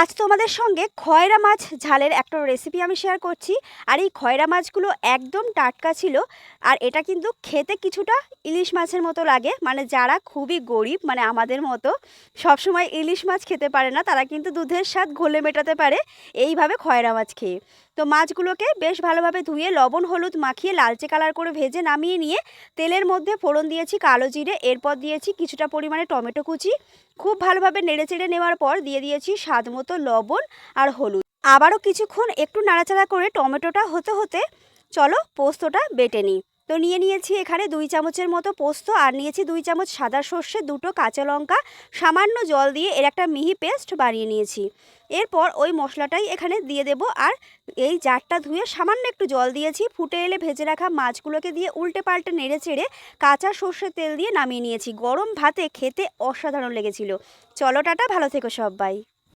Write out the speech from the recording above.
আজ তোমাদের সঙ্গে খয়রা মাছ ঝালের একটা রেসিপি আমি শেয়ার করছি। আর এই খয়রা মাছগুলো একদম টাটকা ছিল। আর এটা কিন্তু খেতে কিছুটা ইলিশ মাছের মতো লাগে। মানে যারা খুবই গরিব মানে আমাদের মতো, সবসময় ইলিশ মাছ খেতে পারে না, তারা কিন্তু দুধের স্বাদ ঘোলে মেটাতে পারে। এইভাবে খয়রা মাছ খেয়ে। তো মাছগুলোকে বেশ ভালোভাবে ধুয়ে লবণ, হলুদ মাখিয়ে লালচে কালার করে ভেজে নামিয়ে নিয়ে তেলের মধ্যে ফোড়ন দিয়েছি কালো জিরে, এরপর দিয়েছি কিছুটা পরিমাণে টমেটো কুচি। খুব ভালোভাবে নেড়েচেড়ে নেওয়ার পর দিয়ে দিয়েছি স্বাদ মতো লবণ আর হলুদ। আবারও কিছুক্ষণ একটু নাড়াচাড়া করে টমেটোটা হতে হতে চলো পোস্তটা বেটে নিই। তো নিয়ে নিয়েছি এখানে দুই চামচের মতো পোস্ত আর নিয়েছি দুই চামচ সাদা সর্ষে, দুটো কাঁচা লঙ্কা। সামান্য জল দিয়ে এর একটা মিহি পেস্ট বানিয়ে নিয়েছি। এরপর ওই মশলাটাই এখানে দিয়ে দেব আর এই জারটা ধুয়ে সামান্য একটু জল দিয়েছি। ফুটে এলে ভেজে রাখা মাছগুলোকে দিয়ে উল্টে পাল্টে নেড়ে চেড়ে কাঁচা সর্ষের তেল দিয়ে নামিয়ে নিয়েছি। গরম ভাতে খেতে অসাধারণ লেগেছিল। চলো টাটা, ভালো থেকো সবাই।